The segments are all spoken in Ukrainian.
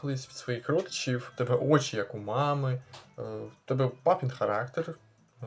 колись від своїх родичів, в тебе очі як у мами, е, в тебе папін характер, е,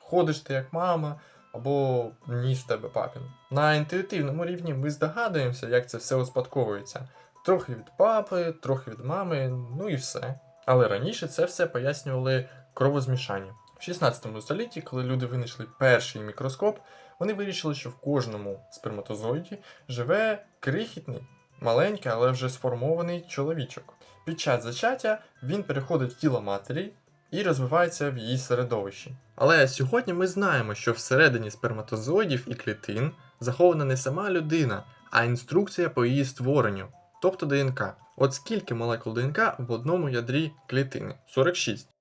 ходиш ти як мама, або ніс тебе папін. На інтуїтивному рівні ми здогадуємося, як це все успадковується. Трохи від папи, трохи від мами, ну і все. Але раніше це все пояснювали кровозмішання. В 16 столітті, коли люди винайшли перший мікроскоп, вони вирішили, що в кожному сперматозоїді живе крихітний, маленький, але вже сформований чоловічок. Під час зачаття він переходить в тіло матері і розвивається в її середовищі. Але сьогодні ми знаємо, що всередині сперматозоїдів і клітин захована не сама людина, а інструкція по її створенню, тобто ДНК. От скільки молекул ДНК в одному ядрі клітини? 46.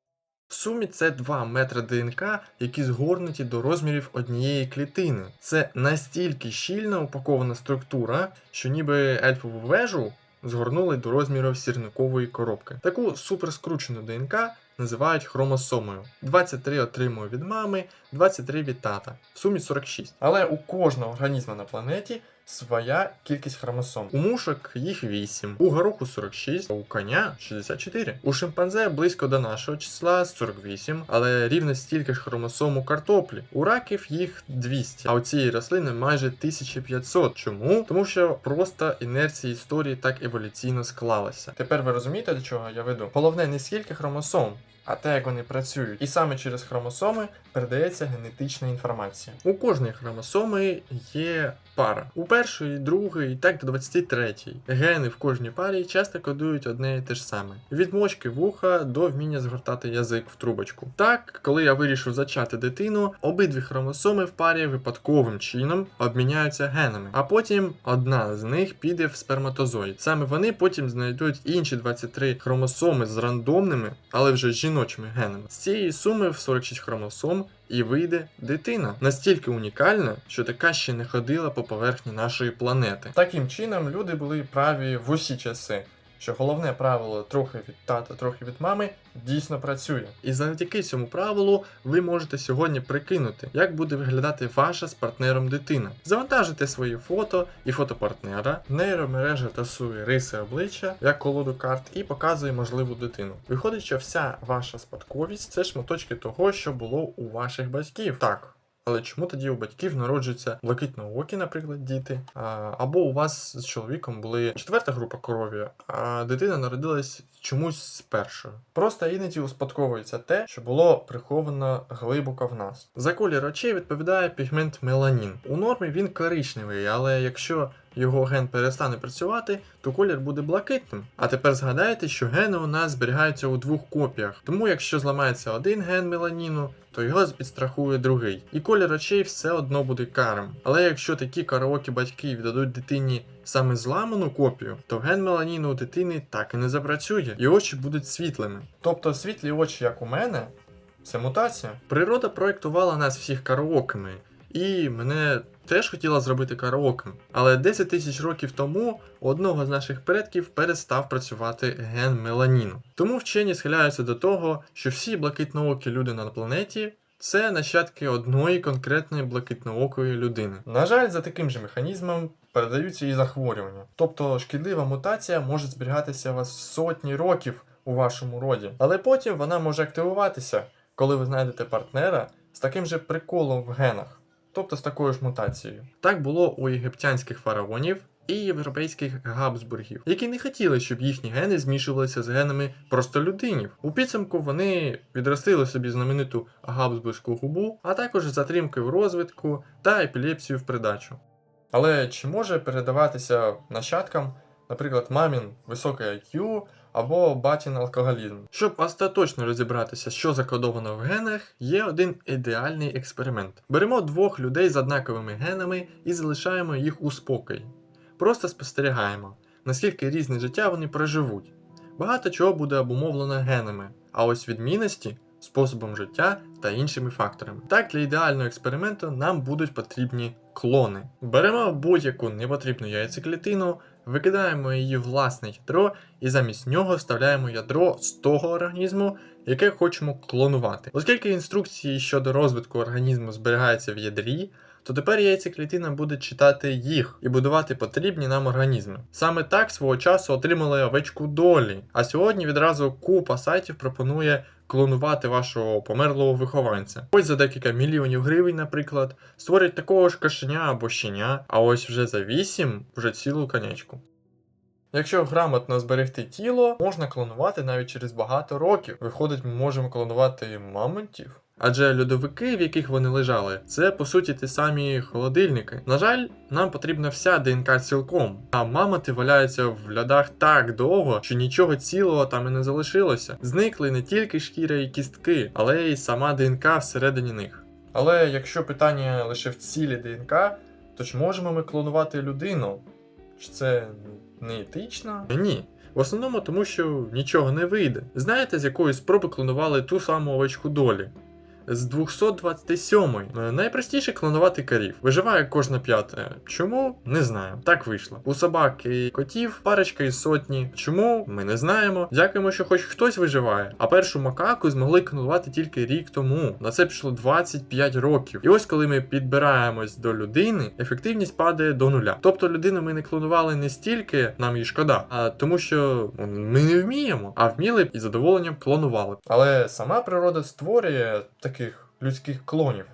В сумі це 2 метри ДНК, які згорнуті до розмірів однієї клітини. Це настільки щільна упакована структура, що ніби ельфову вежу згорнули до розмірів сірникової коробки. Таку суперскручену ДНК називають хромосомою. 23 отримує від мами, 23 від тата. В сумі 46. Але у кожного організму на планеті своя кількість хромосом. У мушок їх 8, у гороху 46, а у коня 64. У шимпанзе близько до нашого числа 48, але рівно стільки ж хромосом у картоплі. У раків їх 200, а у цієї рослини майже 1500. Чому? Тому що просто інерція історії так еволюційно склалася. Тепер ви розумієте, до чого я веду? Головне не скільки хромосом. А те, як вони працюють, і саме через хромосоми передається генетична інформація. У кожної хромосоми є пара. У першої, другої, так до 23. Гени в кожній парі часто кодують одне і те ж саме: від мочки вуха до вміння згортати язик в трубочку. Так, коли я вирішив зачати дитину, обидві хромосоми в парі випадковим чином обміняються генами, а потім одна з них піде в сперматозоїд. Саме вони потім знайдуть інші 23 хромосоми з рандомними, але вже жіночими генами. З цієї суми в 46 хромосом і вийде дитина. Настільки унікальна, що така ще не ходила по поверхні нашої планети. Таким чином, люди були праві в усі часи. Що головне правило трохи від тата, трохи від мами дійсно працює. І завдяки цьому правилу ви можете сьогодні прикинути, як буде виглядати ваша з партнером дитина. Завантажите свої фото і фото партнера, нейромережа тасує риси обличчя як колоду карт і показує можливу дитину. Виходить, що вся ваша спадковість це шматочки того, що було у ваших батьків. Так. Але чому тоді у батьків народжуються блакитноокі, наприклад, діти? Або у вас з чоловіком були четверта група крові, а дитина народилась чомусь з першою. Просто іноді успадковується те, що було приховано глибоко в нас. За колір очей відповідає пігмент меланін. У нормі він коричневий, але якщо його ген перестане працювати, то колір буде блакитним. А тепер згадайте, що гени у нас зберігаються у двох копіях. Тому якщо зламається один ген меланіну, то його підстрахує другий. І колір очей все одно буде карим. Але якщо такі караокі батьки віддадуть дитині саме зламану копію, то ген меланіну у дитини так і не запрацює, і очі будуть світлими. Тобто світлі очі, як у мене, це мутація. Природа проєктувала нас всіх караоками, і мене теж хотіла зробити караокем. Але 10 тисяч років тому у одного з наших предків перестав працювати ген меланіну. Тому вчені схиляються до того, що всі блакитноокі люди на планеті. Це нащадки одної конкретної блакитноокої людини. На жаль, за таким же механізмом передаються і захворювання. Тобто шкідлива мутація може зберігатися у вас сотні років у вашому роді, але потім вона може активуватися, коли ви знайдете партнера з таким же приколом в генах, тобто з такою ж мутацією. Так було у єгиптянських фараонів. І європейських габсбургів, які не хотіли, щоб їхні гени змішувалися з генами простолюдинів. У підсумку вони відростили собі знамениту габсбурзьку губу, а також затримки в розвитку та епілепсію в придачу. Але чи може передаватися нащадкам, наприклад, мамін високий IQ або батін алкоголізм? Щоб остаточно розібратися, що закодовано в генах, є один ідеальний експеримент. Беремо двох людей з однаковими генами і залишаємо їх у спокій. Просто спостерігаємо, наскільки різне життя вони проживуть. Багато чого буде обумовлено генами, а ось відмінності способом життя та іншими факторами. Так, для ідеального експерименту нам будуть потрібні клони. Беремо будь-яку непотрібну яйцеклітину, викидаємо її власне ядро і замість нього вставляємо ядро з того організму, яке хочемо клонувати. Оскільки інструкції щодо розвитку організму зберігаються в ядрі, то тепер яйцеклітина буде читати їх і будувати потрібні нам організми. Саме так свого часу отримали овечку долі. А сьогодні відразу купа сайтів пропонує клонувати вашого померлого вихованця. Ось за декілька мільйонів гривень, наприклад, створять такого ж кошеня або щеня, а ось вже за 8 вже цілу конячку. Якщо грамотно зберегти тіло, можна клонувати навіть через багато років. Виходить, ми можемо клонувати мамонтів. Адже льодовики, в яких вони лежали, це по суті ті самі холодильники. На жаль, нам потрібна вся ДНК цілком, а мамонти валяються в льодах так довго, що нічого цілого там і не залишилося. Зникли не тільки шкіра і кістки, але й сама ДНК всередині них. Але якщо питання лише в цілі ДНК, то чи можемо ми клонувати людину? Чи це не етично? Ні. В основному тому, що нічого не вийде. Знаєте, з якої спроби клонували ту саму овечку долі? З 227-ї. Е, Найпростіше клонувати корів. Виживає кожна п'ята. Чому? Не знаю. Так вийшло. У собак і котів парочка із сотні. Чому? Ми не знаємо. Дякуємо, що хоч хтось виживає. А першу макаку змогли клонувати тільки рік тому. На це пішло 25 років. І ось коли ми підбираємось до людини, ефективність падає до нуля. Тобто людину ми не клонували не стільки, нам її шкода, а тому, що ну, ми не вміємо, а вміли б і задоволенням клонували. Але сама природа створює таких людських клонів.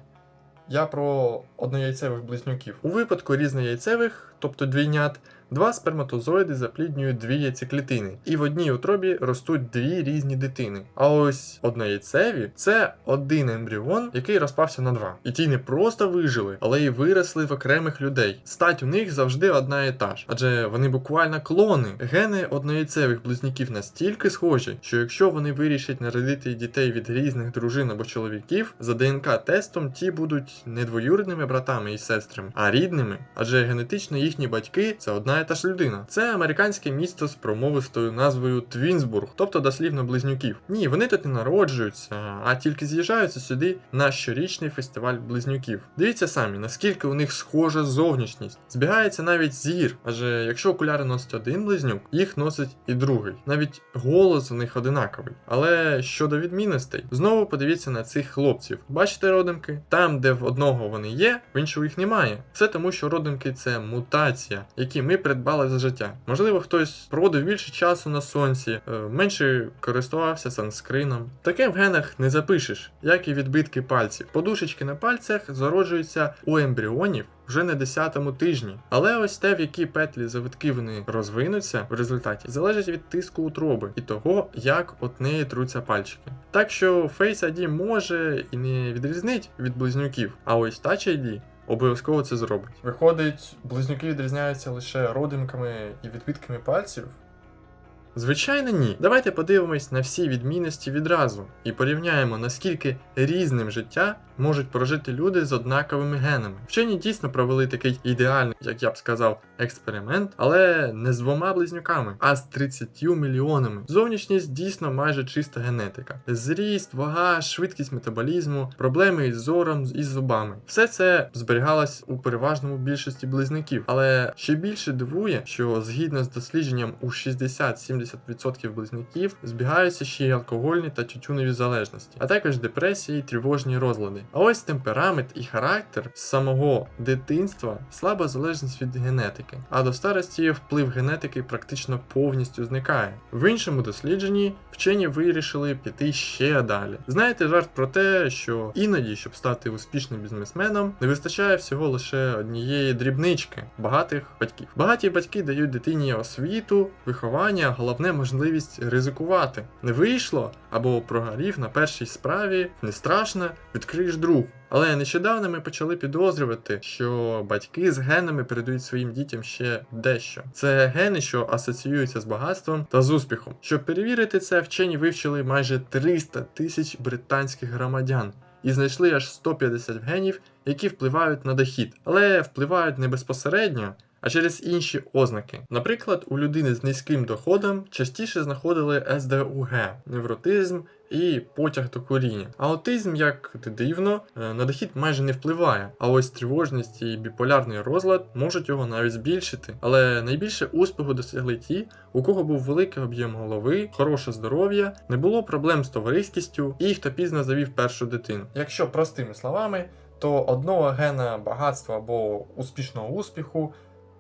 Я про однояйцевих близнюків. У випадку різнояйцевих, тобто двійнят, два сперматозоїди запліднюють дві яйцеклітини, і в одній утробі ростуть дві різні дитини. А ось однояйцеві це один ембріон, який розпався на два. І ті не просто вижили, але й виросли в окремих людей. Стать у них завжди одна і та ж, адже вони буквально клони. Гени однояйцевих близнюків настільки схожі, що якщо вони вирішать народити дітей від різних дружин або чоловіків, за ДНК-тестом ті будуть не двоюрідними братами і сестрами, а рідними, адже генетично їхні батьки це одна і та ж людина. Це американське місто з промовистою назвою Твінсбург, тобто дослівно близнюків. Ні, вони тут не народжуються, а тільки з'їжджаються сюди на щорічний фестиваль близнюків. Дивіться самі, наскільки у них схожа зовнішність. Збігається навіть зір, адже якщо окуляри носить один близнюк, їх носить і другий. Навіть голос у них одинаковий. Але щодо відмінностей, знову подивіться на цих хлопців. Бачите родимки? Там, де в одного вони є, в іншого їх немає. Все тому, що родимки це мутація, які ми придбали за життя. Можливо, хтось проводив більше часу на сонці, е, менше користувався санскрином. Таке в генах не запишеш, як і відбитки пальців. Подушечки на пальцях зароджуються у ембріонів. Вже на 10-му тижні. Але ось те, в які петлі завитки вони розвинуться в результаті, залежить від тиску утроби і того, як от неї труться пальчики. Так що Face ID може і не відрізнить від близнюків, а ось Touch ID обов'язково це зробить. Виходить, близнюки відрізняються лише родинками і відбитками пальців. Звичайно, ні. Давайте подивимось на всі відмінності відразу і порівняємо, наскільки різним життя можуть прожити люди з однаковими генами. Вчені дійсно провели такий ідеальний, як я б сказав, експеримент, але не з двома близнюками, а з 30 мільйонами. Зовнішність дійсно майже чиста генетика. Зріст, вага, швидкість метаболізму, проблеми із зором і зубами. Все це зберігалось у переважному більшості близнюків. Але ще більше дивує, що згідно з дослідженням у 60-70% близнюків збігаються ще й алкогольні та тютюнові залежності, а також депресії тривожні розлади. А ось темперамент і характер з самого дитинства слаба залежність від генетики, а до старості вплив генетики практично повністю зникає. В іншому дослідженні вчені вирішили піти ще далі. Знаєте жарт про те, що іноді, щоб стати успішним бізнесменом, не вистачає всього лише однієї дрібнички багатих батьків. Багаті батьки дають дитині освіту, виховання, а головне можливість ризикувати. Не вийшло або прогорів на першій справі, не страшно, відкриєш друг. Але нещодавно ми почали підозрювати, що батьки з генами передають своїм дітям ще дещо. Це гени, що асоціюються з багатством та з успіхом. Щоб перевірити це, вчені вивчили майже 300 тисяч британських громадян. І знайшли аж 150 генів, які впливають на дохід, але впливають не безпосередньо, а через інші ознаки. Наприклад, у людини з низьким доходом частіше знаходили СДУГ, невротизм і потяг до коріння. Аутизм, як дивно, е, на дохід майже не впливає. А ось тривожність і біполярний розлад можуть його навіть збільшити. Але найбільше успіху досягли ті, у кого був великий об'єм голови, хороше здоров'я, не було проблем з товариськістю і хто пізно завів першу дитину. Якщо простими словами, то одного гена багатства або успішного успіху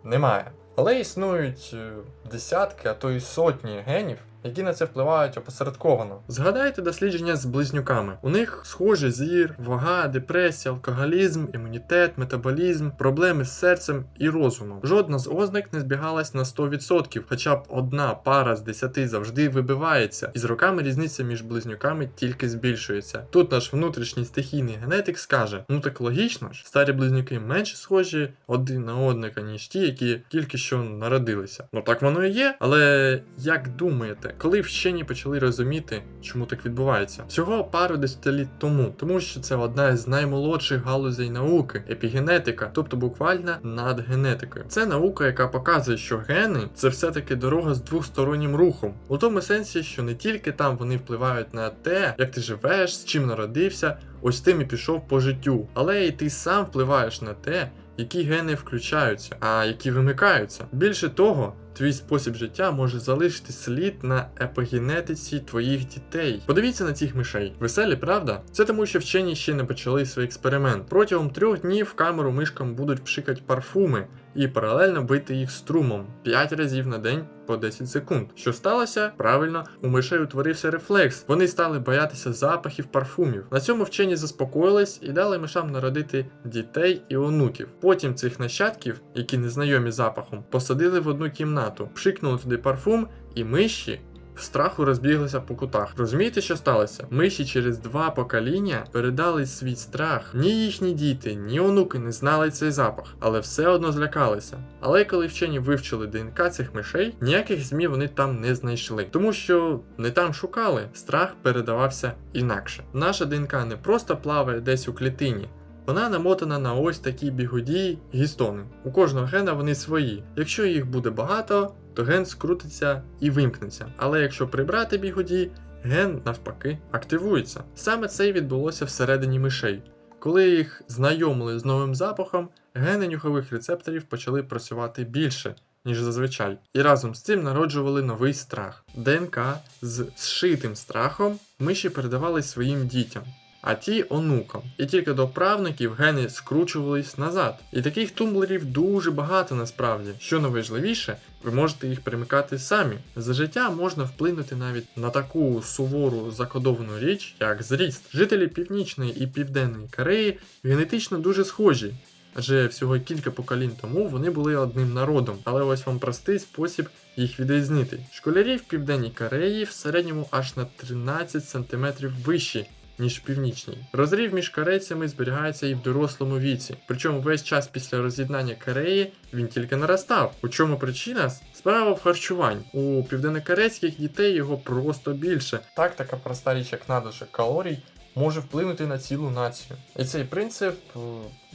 немає. Але існують е, десятки, а то й сотні генів, які на це впливають опосередковано. Згадайте дослідження з близнюками. У них схожий зір, вага, депресія, алкоголізм, імунітет, метаболізм, проблеми з серцем і розумом. Жодна з ознак не збігалась на 100%, хоча б одна пара з 10 завжди вибивається, і з роками різниця між близнюками тільки збільшується. Тут наш внутрішній стихійний генетик скаже: ну так логічно ж, старі близнюки менше схожі один на одника, ніж ті, які тільки що народилися. Ну так воно і є. Але як думаєте, коли вчені почали розуміти, чому так відбувається? Всього пару десятиліть тому, тому що це одна з наймолодших галузей науки епігенетика, тобто буквально над генетикою. Це наука, яка показує, що гени це все-таки дорога з двостороннім рухом, у тому сенсі, що не тільки там вони впливають на те, як ти живеш, з чим народився, ось тим і пішов по життю, але і ти сам впливаєш на те, які гени включаються, а які вимикаються. Більше того, твій спосіб життя може залишити слід на епогенетиці твоїх дітей. Подивіться на цих мишей. Веселі, правда? Це тому, що вчені ще не почали свій експеримент. Протягом трьох днів в камеру мишкам будуть пшикати парфуми і паралельно бити їх струмом 5 разів на день по 10 секунд. Що сталося? Правильно, у мишей утворився рефлекс. Вони стали боятися запахів парфумів. На цьому вчені заспокоїлись і дали мишам народити дітей і онуків. Потім цих нащадків, які не знайомі запахом, посадили в одну кімнату, пшикнули туди парфум, і миші в страху розбіглися по кутах. Розумієте, що сталося? Миші через два покоління передали свій страх. Ні їхні діти, ні онуки не знали цей запах, але все одно злякалися. Але коли вчені вивчили ДНК цих мишей, ніяких змі вони там не знайшли, тому що не там шукали, страх передавався інакше. Наша ДНК не просто плаває десь у клітині. Вона намотана на ось такі бігуді гістони. У кожного гена вони свої. Якщо їх буде багато, то ген скрутиться і вимкнеться. Але якщо прибрати бігуді, ген навпаки активується. Саме це й відбулося всередині мишей. Коли їх знайомили з новим запахом, гени нюхових рецепторів почали працювати більше, ніж зазвичай, і разом з цим народжували новий страх. ДНК з зшитим страхом миші передавали своїм дітям. А ті онукам. І тільки до правнуків гени скручувались назад. І таких тумблерів дуже багато насправді. Що найважливіше, ви можете їх примикати самі. За життя можна вплинути навіть на таку сувору закодовану річ, як зріст. Жителі Північної і Південної Кореї генетично дуже схожі. Адже всього кілька поколінь тому вони були одним народом, але ось вам простий спосіб їх відрізнити. Школярі в Південній Кореї в середньому аж на 13 см вищі, ніж в північній. Розрив між корейцями зберігається і в дорослому віці. Причому весь час після роз'єднання Кореї він тільки наростав. У чому причина? Справа в харчуванні. У південнокорейських дітей його просто більше. Так, така проста річ, як надлишок калорій, може вплинути на цілу націю. І цей принцип е,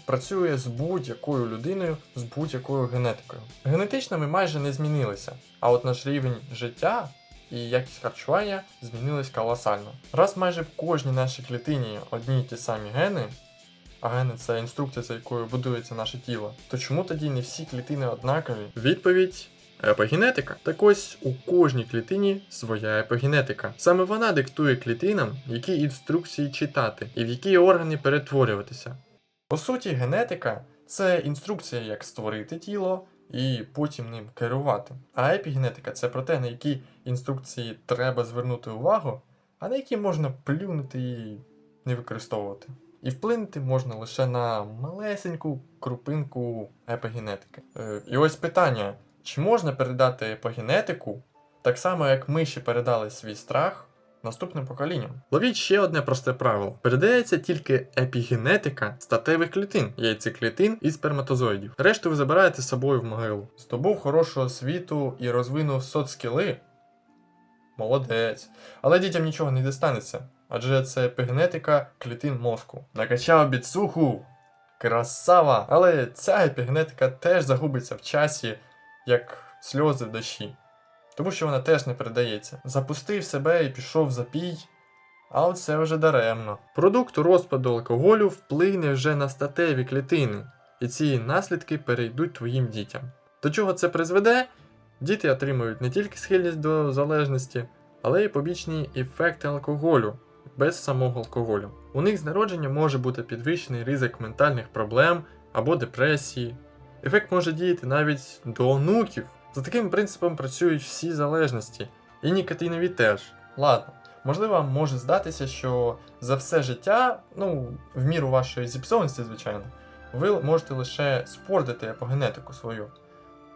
працює з будь-якою людиною, з будь-якою генетикою. Генетично ми майже не змінилися, а от наш рівень життя і якість харчування змінились колосально. Раз майже в кожній нашій клітині одні й ті самі гени, а гени це інструкція, за якою будується наше тіло, то чому тоді не всі клітини однакові? Відповідь. Епігенетика. Так ось у кожній клітині своя епігенетика. Саме вона диктує клітинам, які інструкції читати і в які органи перетворюватися. По суті, генетика це інструкція, як створити тіло і потім ним керувати. А епігенетика це про те, на які інструкції треба звернути увагу, а на які можна плюнути і не використовувати. І вплинути можна лише на малесеньку крупинку епігенетики. Е, і ось питання: чи можна передати епігенетику так само, як миші передали свій страх наступним поколінням? Ловіть ще одне просте правило: передається тільки епігенетика статевих клітин, яйцеклітин і сперматозоїдів. Решту ви забираєте з собою в могилу. Здобув хорошу освіту і розвинув соцскіли. Молодець. Але дітям нічого не дістанеться, адже це епігенетика клітин мозку. Накачав біцуху. Красава! Але ця епігенетика теж загубиться в часі, як сльози в дощі. Тому що вона теж не передається. Запустив себе і пішов запій, а от це вже даремно. Продукт розпаду алкоголю вплине вже на статеві клітини, і ці наслідки перейдуть твоїм дітям. До чого це призведе? Діти отримують не тільки схильність до залежності, але й побічні ефекти алкоголю без самого алкоголю. У них з народження може бути підвищений ризик ментальних проблем або депресії. Ефект може діяти навіть до онуків. За таким принципом працюють всі залежності, і нікотинові теж. Ладно, можливо, може здатися, що за все життя, ну, в міру вашої зіпсованості, звичайно, ви можете лише спортити епогенетику свою.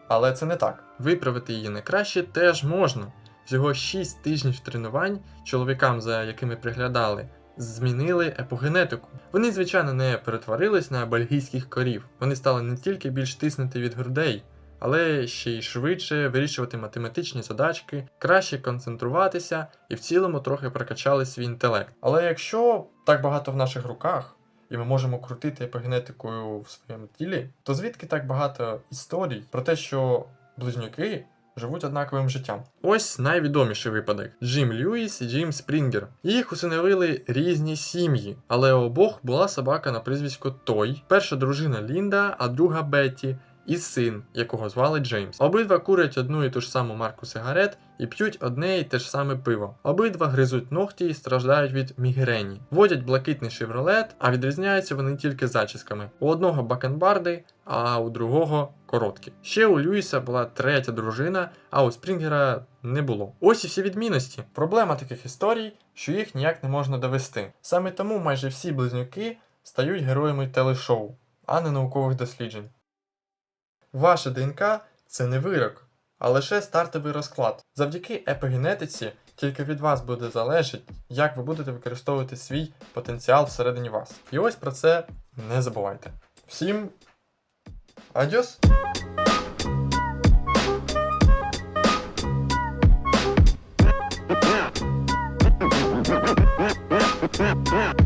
Але це не так. Виправити її на краще теж можна. Всього 6 тижнів тренувань чоловікам, за якими приглядали, змінили епогенетику. Вони, звичайно, не перетворились на бельгійських корів. Вони стали не тільки більш тиснути від грудей, але ще й швидше вирішувати математичні задачки, краще концентруватися і в цілому трохи прокачали свій інтелект. Але якщо так багато в наших руках, і ми можемо крутити епігенетикою в своєму тілі, то звідки так багато історій про те, що близнюки живуть однаковим життям? Ось найвідоміший випадок: Джим Льюіс і Джим Спрінгер. Їх усиновили різні сім'ї, але обох була собака на прізвисько Той, перша дружина Лінда, а друга Бетті. І син, якого звали Джеймс. Обидва курять одну і ту ж саму марку сигарет і п'ють одне і те ж саме пиво. Обидва гризуть ногті і страждають від мігрені. Водять блакитний шевролет, а відрізняються вони тільки зачісками. У одного бакенбарди, а у другого короткі. Ще у Льюіса була третя дружина, а у Спрінгера не було. Ось і всі відмінності. Проблема таких історій, що їх ніяк не можна довести. Саме тому майже всі близнюки стають героями телешоу, а не наукових досліджень. Ваша ДНК це не вирок, а лише стартовий розклад. Завдяки епігенетиці тільки від вас буде залежати, як ви будете використовувати свій потенціал всередині вас. І ось про це не забувайте. Всім адьос! Yeah.